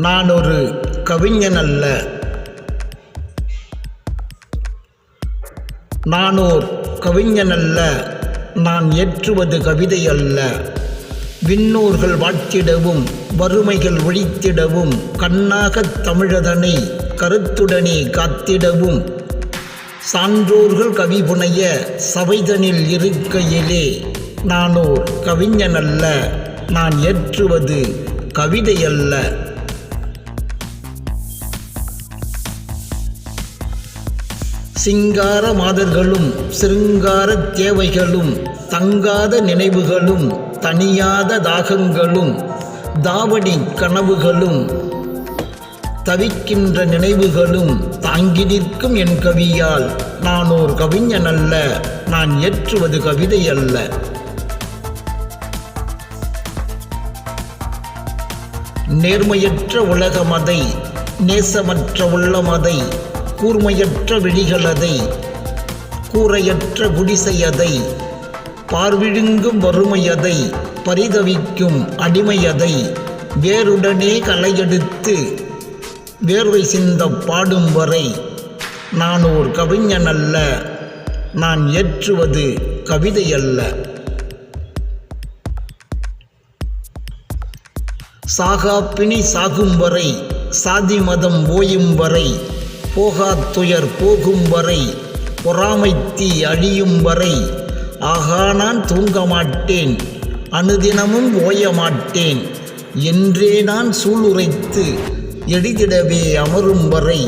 நான் ஒரு கவிஞன் அல்ல. நானோர் கவிஞன் அல்ல. நான் ஏற்றுவது கவிதை அல்ல. விண்ணூர்கள் வாழ்த்திடவும் வறுமைகள் ஒழித்திடவும் கண்ணாகத் தமிழதனை கருத்துடனே காத்திடவும். சான்றோர்கள் கவிபுனைய சபைதனில் இருக்கையிலே நானோர் கவிஞன் அல்ல. நான் ஏற்றுவது கவிதை அல்ல. சிங்கார மாதர்களும் சிருங்கார தேவைகளும் தங்காத நினைவுகளும் தனியாத தாகங்களும் தாவடி கனவுகளும் தவிக்கின்ற நினைவுகளும் தாங்கி நிற்கும் என் கவியால் நான் ஓர் கவிஞன் அல்ல நான் ஏற்றுவது கவிதை அல்ல. நேர்மையற்ற உலகமதை நேசமற்ற உள்ளமதை கூர்மையற்ற விழிகளதை கூரையற்ற குடிசையதை பார்விழுங்கும் வறுமையதை பரிதவிக்கும் அடிமையதை வேருடனே களையெடுத்து வேர்வை சிந்த பாடும் வரை நான் ஓர் கவிஞன் அல்ல நான் ஏற்றுவது கவிதை அல்ல. சாகாப்பினி சாகும் வரை சாதி மதம் ஓயும் வரை போகாத் துயர் போகும் வரை பொறாமைத்தி அழியும் வரை ஆகா நான் தூங்க மாட்டேன் அனுதினமும் ஓய மாட்டேன் என்றே நான் சூளுரைத்து எளிதிடவே அமரும் வரை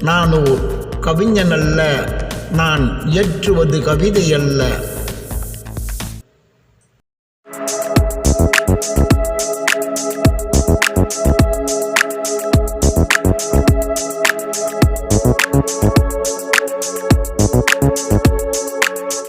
நானோர் கவிஞன் அல்ல நான் இயற்றுவது கவிதை